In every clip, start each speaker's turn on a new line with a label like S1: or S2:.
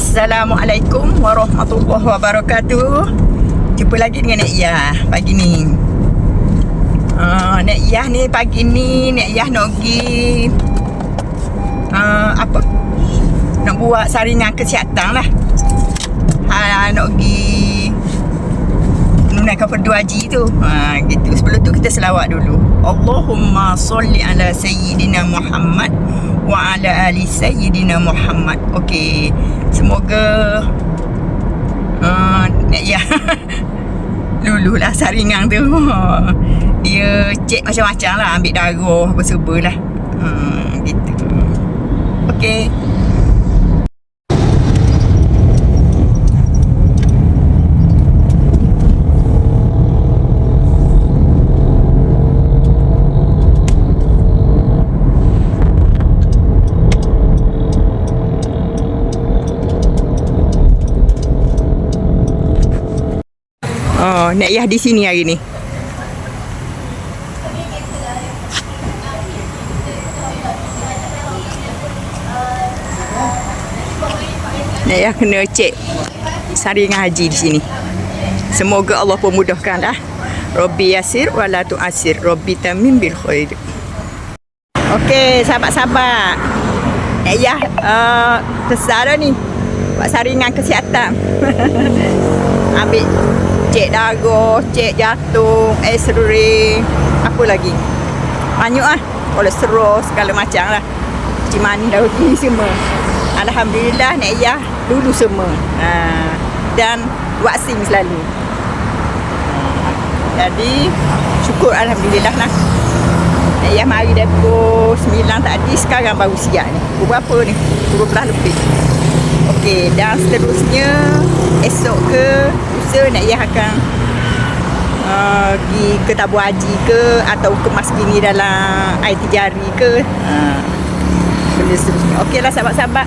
S1: Assalamualaikum warahmatullahi wabarakatuh. Jumpa lagi dengan Nek Iyah pagi ni. Uh, Nek Iyah ni pagi ni Nek Iyah nak pergi uh, apa? Nak buat saringan kesihatan lah. Ha, nak pergi menunaikan fardu haji tu. Ha, gitu. Sebelum tu kita selawat dulu. Allahumma salli ala sayyidina Muhammad wa ala ali sayyidina Muhammad. Okey. Semoga uh, ya lululah saringan tu. Dia cek macam-macam lah ambil darah apa semua lah. Hmm, gitu. Okey. Nek Yah di sini hari ni. Nek Yah kena cek saringan haji di sini. Semoga Allah pemudahkan lah. Robbi yasir wala tu'asir. Robbi tamim bil khair. Okey, sahabat-sahabat. Nek Yah uh, ni. Buat saringan kesihatan. Ambil cek darah, cek jantung, x-ray, apa lagi? Banyak lah. Kolesterol, segala macam lah. Cuci uji semua. Alhamdulillah, Nek Yah dulu semua. Ha. Dan vaksin selalu. Jadi, syukur Alhamdulillah lah. Nek Yah mari dari pukul 9 tadi, sekarang baru siap ni. Pukul berapa ni? Pukul belah lebih. Okey, dan seterusnya esok ke lusa nak ia akan uh, pergi ke tabu haji ke atau ke maskini dalam air tijari ke. Uh, benda seterusnya. Okeylah sahabat-sahabat.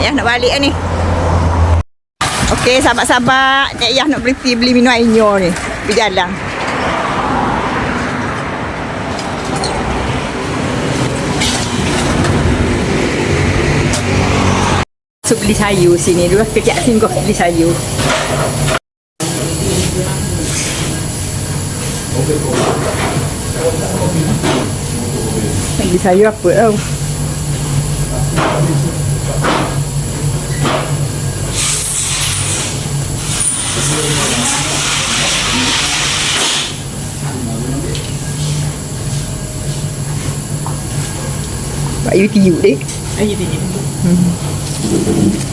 S1: Ya, nak balik ni. Okey, sahabat-sahabat. Nek Yah nak berhenti beli minum air ni. Pergi jalan. So beli sayur sini dulu kejap singgah beli sayur. Beli sayur apa tau? Pak Yu tiup deh.
S2: 哎你点你嗯。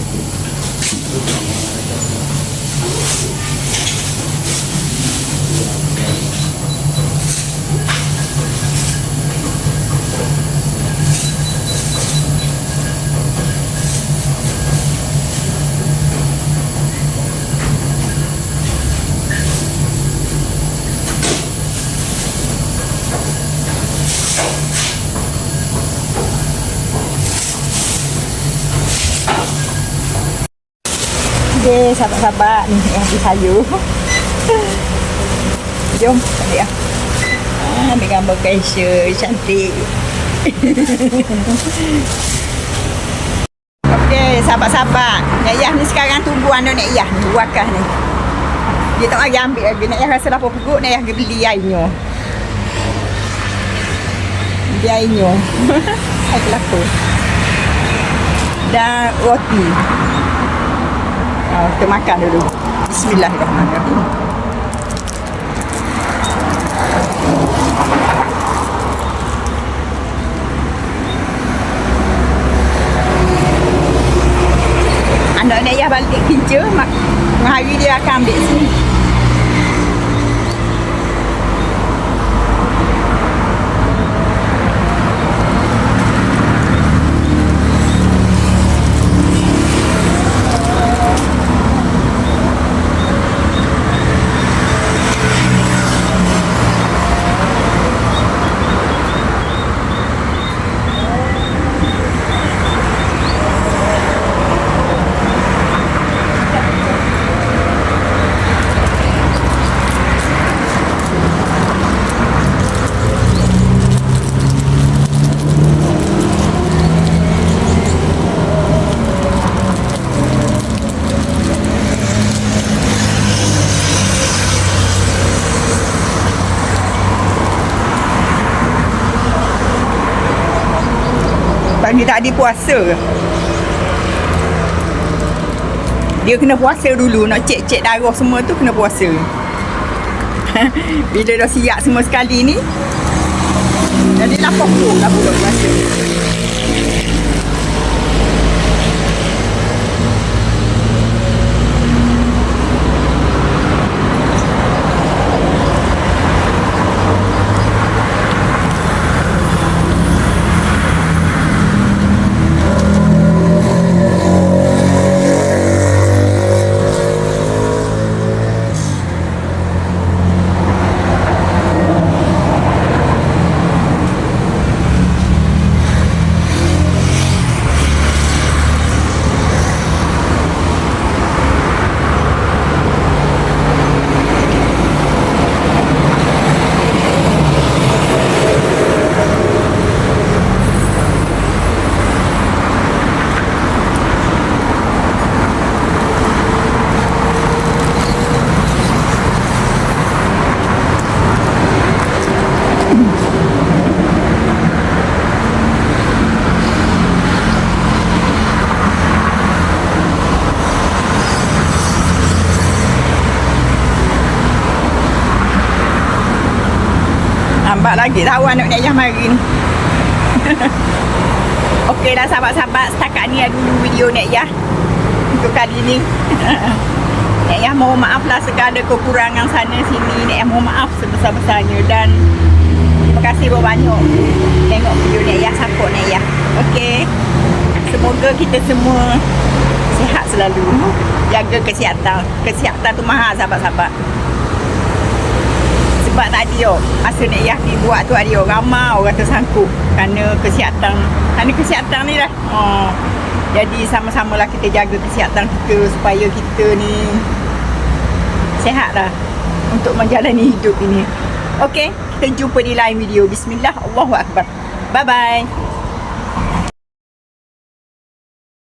S1: Okey, sahabat-sahabat ni di sayur. Jom, tadi ya. Ah, ni gambar Kaisha cantik. Okey, sahabat-sahabat. Nek Yah ni sekarang tunggu anak Nek Yah ni, wakah ni. Dia tak lagi ambil lagi. Nek Yah rasa lapar perut, Nek Yah pergi beli airnya. Beli airnya. Air kelapa. Dan roti. Uh, kita makan dulu. Bismillahirrahmanirrahim. Anak ni ayah balik kerja, hari dia akan ambil sini. Ni tak ada puasa? Dia kena puasa dulu Nak cek-cek darah semua tu Kena puasa Bila dah siap semua sekali ni Jadi lapor tu Lapor tu puasa Nampak lagi tahu anak Nek Yah mari ni. Okeylah sahabat-sahabat, setakat ni ada dulu video Nek Yah untuk kali ni. Nek Yah mohon maaf lah segala kekurangan sana sini. Nek Yah mohon maaf sebesar-besarnya dan terima kasih banyak tengok video Nek Yah, support Nek Yah. Okey. Semoga kita semua sihat selalu. Jaga kesihatan. Kesihatan tu mahal sahabat-sahabat. Sebab tadi oh, masa Nek Yah pergi buat tu ada orang ramai orang tersangkut kerana kesihatan. Kerana kesihatan ni lah. Oh. Jadi sama-samalah kita jaga kesihatan kita supaya kita ni sihat lah untuk menjalani hidup ini. Okey, kita jumpa di lain video. Bismillah, Allahu Akbar. Bye-bye.